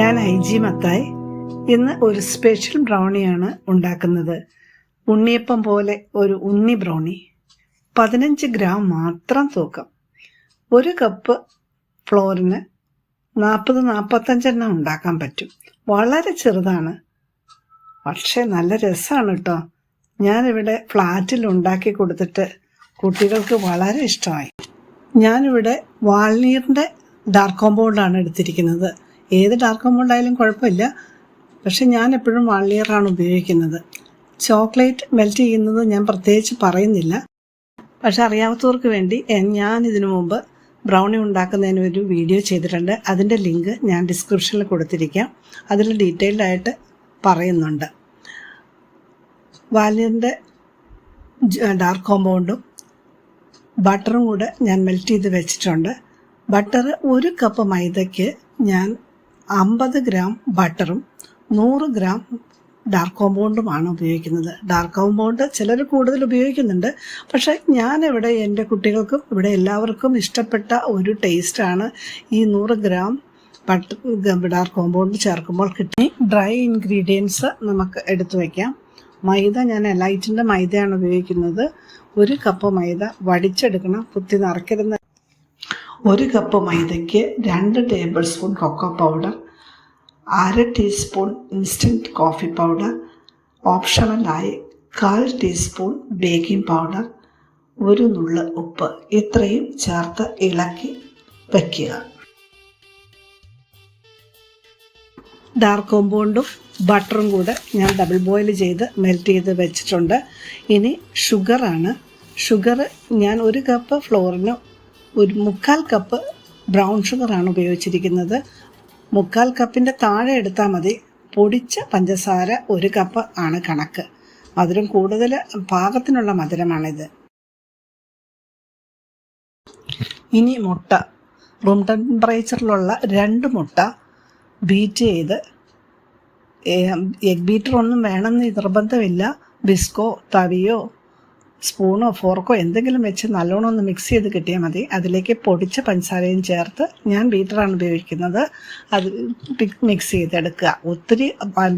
ഞാൻ I G Mathai ഇന്ന് ഒരു സ്പെഷ്യൽ ബ്രൗണിയാണ് ഉണ്ടാക്കുന്നത്. ഉണ്ണിയപ്പം പോലെ ഒരു ഉണ്ണി ബ്രൗണി പതിനഞ്ച് ഗ്രാം മാത്രം തൂക്കം. ഒരു കപ്പ് ഫ്ലോറിന് നാൽപ്പത് നാൽപ്പത്തഞ്ചെണ്ണം ഉണ്ടാക്കാൻ പറ്റും. വളരെ ചെറുതാണ്. പക്ഷേ നല്ല രസമാണ് കേട്ടോ ഞാനിവിടെ ഫ്ലാറ്റിൽ ഉണ്ടാക്കി കൊടുത്തിട്ട് കുട്ടികൾക്ക് വളരെ ഇഷ്ടമായി. ഞാനിവിടെ വാൾനീറിന്റെ ഡാർക്ക് കോമ്പൗണ്ടാണ് എടുത്തിരിക്കുന്നത്. ഏത് ഡാർക്ക് ആയാലും കുഴപ്പമില്ല. പക്ഷെ ഞാൻ എപ്പോഴും വാളിയറാണ് ഉപയോഗിക്കുന്നത്. ചോക്ലേറ്റ് മെൽറ്റ് ചെയ്യുന്നത് ഞാൻ പ്രത്യേകിച്ച് പറയുന്നില്ല. പക്ഷെ അറിയാത്തവർക്ക് വേണ്ടി ഞാൻ ഇതിനു മുമ്പ് ബ്രൗണി ഉണ്ടാക്കുന്നതിന് ഒരു വീഡിയോ ചെയ്തിട്ടുണ്ട്. അതിന്റെ ലിങ്ക് ഞാൻ ഡിസ്ക്രിപ്ഷനിൽ കൊടുത്തിരിക്കാം. അതിൽ ഡീറ്റെയിൽഡ് ആയിട്ട് പറയുന്നുണ്ട്. വാലിന്റെ ഡാർക്ക് കോമ്പൗണ്ടും ബട്ടറും കൂടെ ഞാൻ മെൽറ്റ് ചെയ്ത് വെച്ചിട്ടുണ്ട്. ബട്ടർ ഒരു കപ്പ് മൈദയ്ക്ക് ഞാൻ അമ്പത് ഗ്രാം ബട്ടറും നൂറ് ഗ്രാം ഡാർക്ക് കോമ്പൗണ്ടുമാണ് ഉപയോഗിക്കുന്നത്. ഡാർക്ക് കോമ്പൗണ്ട് ചിലർ കൂടുതൽ ഉപയോഗിക്കുന്നുണ്ട്. പക്ഷേ ഞാനിവിടെ എന്റെ കുട്ടികൾക്കും ഇവിടെ എല്ലാവർക്കും ഇഷ്ടപ്പെട്ട ഒരു ടേസ്റ്റാണ് ഈ നൂറ് ഗ്രാം ബട്ടർ ഡാർക്ക് കോമ്പൗണ്ട് ചേർക്കുമ്പോൾ കിട്ടി ഡ്രൈ ഇൻഗ്രീഡിയൻസ് നമുക്ക് എടുത്തു വയ്ക്കാം മൈദ ഞാൻ എലൈറ്റിന്റെ മൈദയാണ് ഉപയോഗിക്കുന്നത്. ഒരു കപ്പ് മൈദ വടിച്ചെടുക്കണം. കുത്തി നിറയ്ക്കരുന്ന ഒരു കപ്പ് മൈദയ്ക്ക് രണ്ട് ടേബിൾ സ്പൂൺ കൊക്കോ പൗഡർ അര ടീസ്പൂൺ ഇൻസ്റ്റന്റ് കോഫി പൗഡർ ഓപ്ഷണലായി കാൽ ടീസ്പൂൺ ബേക്കിംഗ് പൗഡർ ഒരു നുള്ള് ഉപ്പ് ഇത്രയും ചേർത്ത് ഇളക്കി വയ്ക്കുക ഡാർക്ക് കോമ്പൗണ്ടും ബട്ടറും കൂടെ ഞാൻ ഡബിൾ ബോയിൽ ചെയ്ത് മെൽറ്റ് ചെയ്ത് വെച്ചിട്ടുണ്ട്. ഇനി ഷുഗറാണ് ഷുഗർ ഞാൻ ഒരു കപ്പ് ഫ്ലോറിന് ഒരു മുക്കാൽ കപ്പ് ബ്രൗൺ ഷുഗറാണ് ഉപയോഗിച്ചിരിക്കുന്നത്. മുക്കാൽ കപ്പിന്റെ താഴെ എടുത്താൽ മതി. പൊടിച്ച പഞ്ചസാര ഒരു കപ്പ് ആണ് കണക്ക്. മധുരം കൂടുതൽ പാകത്തിനുള്ള മധുരമാണിത്. ഇനി മുട്ട. റൂം ടെമ്പറേച്ചറിലുള്ള രണ്ട് മുട്ട ബീറ്റ് ചെയ്ത് എഗ് ബീറ്റർ ഒന്നും വേണമെന്ന് നിർബന്ധമില്ല. ബിസ്കോ തവിയോ സ്പൂണോ ഫോർക്കോ എന്തെങ്കിലും വെച്ച് നല്ലോണം ഒന്ന് മിക്സ് ചെയ്ത് കിട്ടിയാൽ മതി. അതിലേക്ക് പൊടിച്ച പഞ്ചസാരയും ചേർത്ത് ഞാൻ ബീറ്ററാണ് ഉപയോഗിക്കുന്നത്. അത് മിക്സ് ചെയ്തെടുക്കുക. ഒത്തിരി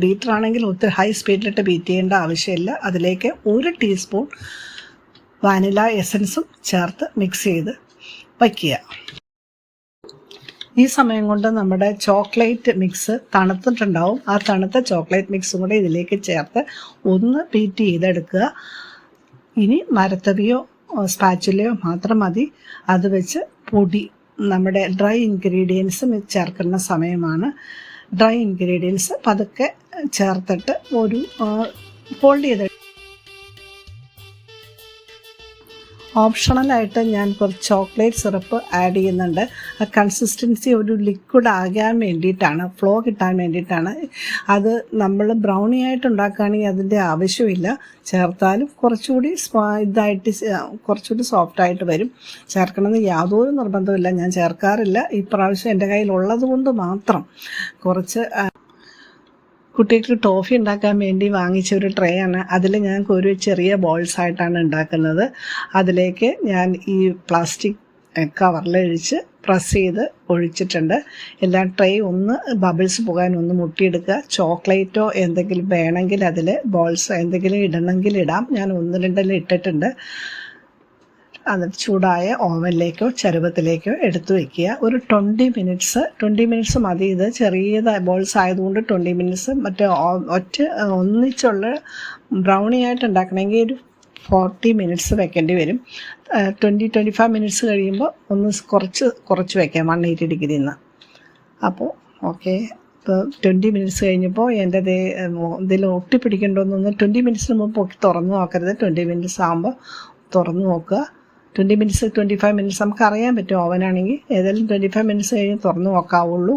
ബീറ്ററാണെങ്കിൽ ഒത്തിരി ഹൈ സ്പീഡിലിട്ട് ബീറ്റ് ചെയ്യേണ്ട ആവശ്യമില്ല. അതിലേക്ക് ഒരു ടീസ്പൂൺ വാനില എസൻസും ചേർത്ത് മിക്സ് ചെയ്ത് വയ്ക്കുക. ഈ സമയം കൊണ്ട് നമ്മുടെ ചോക്ലേറ്റ് മിക്സ് തണുത്തിട്ടുണ്ടാവും. ആ തണുത്ത ചോക്ലേറ്റ് മിക്സും കൂടെ ഇതിലേക്ക് ചേർത്ത് ഒന്ന് ബീറ്റ് ചെയ്തെടുക്കുക. ഇനി മരത്തവിയോ സ്പാച്ചുലയോ മാത്രം മതി. അത് വെച്ച് പൊടി നമ്മുടെ ഡ്രൈ ഇൻഗ്രീഡിയൻസ് ചേർക്കുന്ന സമയമാണ്. ഡ്രൈ ഇൻഗ്രീഡിയൻസ് പതുക്കെ ചേർത്തിട്ട് ഒരു ഫോൾഡ് ചെയ്ത് ഓപ്ഷണലായിട്ട് ഞാൻ കുറച്ച് ചോക്ലേറ്റ് സിറപ്പ് ആഡ് ചെയ്യുന്നുണ്ട്. ആ കൺസിസ്റ്റൻസി ഒരു ലിക്വിഡ് ആകാൻ വേണ്ടിയിട്ടാണ് ഫ്ലോ കിട്ടാൻ വേണ്ടിയിട്ടാണ്. അത് നമ്മൾ ബ്രൗണി ആയിട്ട് ഉണ്ടാക്കുകയാണെങ്കിൽ അതിന്റെ ആവശ്യമില്ല. ചേർത്താലും കുറച്ചുകൂടി ഇതായിട്ട് കുറച്ചുകൂടി സോഫ്റ്റ് ആയിട്ട് വരും. ചേർക്കണമെന്ന് യാതൊരു നിർബന്ധമില്ല ഞാൻ ചേർക്കാറില്ല. ഇപ്രാവശ്യം പ്രാവശ്യം എന്റെ കയ്യിൽ ഉള്ളത് കൊണ്ട് മാത്രം കുറച്ച് കുട്ടികൾക്ക് ടോഫി ഉണ്ടാക്കാൻ വേണ്ടി വാങ്ങിച്ച ഒരു ട്രേ ആണ്. അതിൽ ഞാൻ ഒരു ചെറിയ ബോൾസ് ആയിട്ടാണ് ഉണ്ടാക്കുന്നത്. അതിലേക്ക് ഞാൻ ഈ പ്ലാസ്റ്റിക് കവറിലൊഴിച്ച് പ്രസ് ചെയ്ത് ഒഴിച്ചിട്ടുണ്ട്. എല്ലാ ട്രേ ഒന്ന് ബബിൾസ് പോകാൻ ഒന്ന് മുട്ടിയെടുക്കുക. ചോക്ലേറ്റോ എന്തെങ്കിലും വേണമെങ്കിൽ അതിൽ ബോൾസ് എന്തെങ്കിലും ഇടണമെങ്കിൽ ഇടാം. ഞാൻ ഒന്ന് രണ്ടെല്ലാം ഇട്ടിട്ടുണ്ട്. എന്നിട്ട് ചൂടായ ഓവനിലേക്കോ ചരുവത്തിലേക്കോ എടുത്തു വെക്കുക. ഒരു ട്വന്റി മിനിറ്റ്സ് ട്വന്റി മിനിറ്റ്സ് മതി. ഇത് ചെറിയ ബോൾസ് ആയതുകൊണ്ട് ട്വന്റി മിനിറ്റ്സ് മറ്റേ ഒറ്റ ഒന്നിച്ചുള്ള ബ്രൗണി ആയിട്ട് ഉണ്ടാക്കണമെങ്കിൽ ഒരു ഫോർട്ടി മിനിറ്റ്സ് വെക്കേണ്ടി വരും. ട്വന്റി ട്വന്റി ഫൈവ് മിനിറ്റ്സ് കഴിയുമ്പോൾ ഒന്ന് കുറച്ച് കുറച്ച് വെക്കാം വൺ എയ്റ്റി ഡിഗ്രിയിൽ നിന്ന് അപ്പോൾ ഓക്കെ ഇപ്പോൾ ട്വന്റി മിനിറ്റ്സ് കഴിഞ്ഞപ്പോൾ എന്റെ ദേ ഇതിൽ ഒട്ടിപ്പിടിക്കേണ്ടതെന്ന് ട്വന്റി മിനിറ്റ്സിന് മുമ്പ് തുറന്ന് നോക്കരുത്. ട്വന്റി മിനിറ്റ്സ് ആകുമ്പോൾ തുറന്ന് നോക്കുക. Twenty minutes twenty five minutes നമുക്ക് അറിയാൻ പറ്റും ഓവനാണെങ്കിൽ ഏതായാലും ട്വന്റി ഫൈവ് മിനിറ്റ്സ് കഴിഞ്ഞ് തുറന്ന് നോക്കാവുള്ളൂ.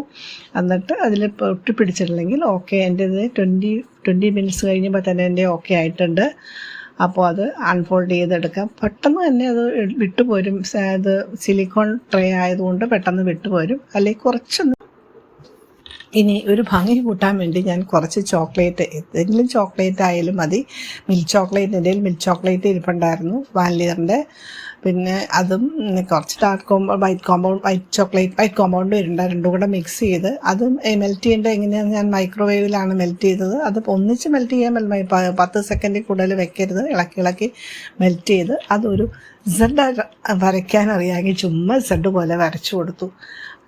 എന്നിട്ട് അതിൽ ഒട്ടിപ്പിടിച്ചിട്ടില്ലെങ്കിൽ ഓക്കെ എന്റെ ഇത് ട്വന്റി ട്വന്റി മിനിറ്റ്സ് കഴിഞ്ഞപ്പോൾ തന്നെ എന്റെ ഓക്കെ ആയിട്ടുണ്ട്. അപ്പോൾ അത് അൺഫോൾഡ് ചെയ്തെടുക്കാം. പെട്ടെന്ന് തന്നെ അത് വിട്ടുപോരും. അത് സിലിക്കോൺ ട്രേ ആയതുകൊണ്ട് പെട്ടെന്ന് വിട്ടുപോരും. അല്ലെങ്കിൽ കുറച്ചൊന്ന് ഇനി ഒരു ഭംഗി കൂട്ടാൻ വേണ്ടി ഞാൻ കുറച്ച് ചോക്ലേറ്റ് എന്തെങ്കിലും ചോക്ലേറ്റ് ആയാലും മതി. മിൽക്ക് ചോക്ലേറ്റ് എന്റെ മിൽക്ക് ചോക്ലേറ്റ് ഇരിപ്പുണ്ടായിരുന്നു വാനിലിയറിന്റെ പിന്നെ അതും കുറച്ച് dark compound white compound white chocolate white compound വരുന്നുണ്ട് രണ്ടും കൂടെ മിക്സ് ചെയ്ത്. അതും മെൽറ്റ് ചെയ്യേണ്ടത് എങ്ങനെയാണെന്ന് ഞാൻ മൈക്രോവേവിലാണ് മെൽറ്റ് ചെയ്തത്. അത് ഒന്നിച്ച് മെൽറ്റ് ചെയ്യാൻ പത്ത് സെക്കൻഡിൽ കൂടുതൽ വെക്കരുത്. ഇളക്കി ഇളക്കി മെൽറ്റ് ചെയ്ത് അതൊരു സെഡ് വരയ്ക്കാൻ അറിയാമെങ്കിൽ ചുമ്മാ സെഡ് പോലെ വരച്ചു കൊടുത്തു.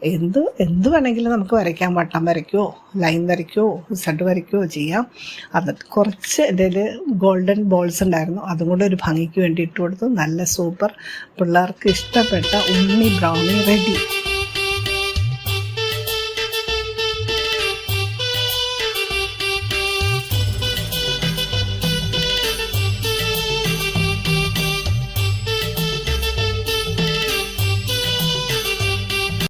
എന്ത് എന്ത് വേണമെങ്കിലും നമുക്ക് വരയ്ക്കാം. വട്ടം വരയ്ക്കുമോ ലൈൻ വരയ്ക്കുമോ സെഡ് വരയ്ക്കുമോ ചെയ്യാം. എന്നിട്ട് കുറച്ച് എന്റെ ഗോൾഡൻ ബോൾസ് ഉണ്ടായിരുന്നു. അതും കൂടെ ഒരു ഭംഗിക്ക് വേണ്ടി ഇട്ട് കൊടുത്തു നല്ല സൂപ്പർ പിള്ളേർക്ക് ഇഷ്ടപ്പെട്ട ഉണ്ണി ബ്രൗണി റെഡി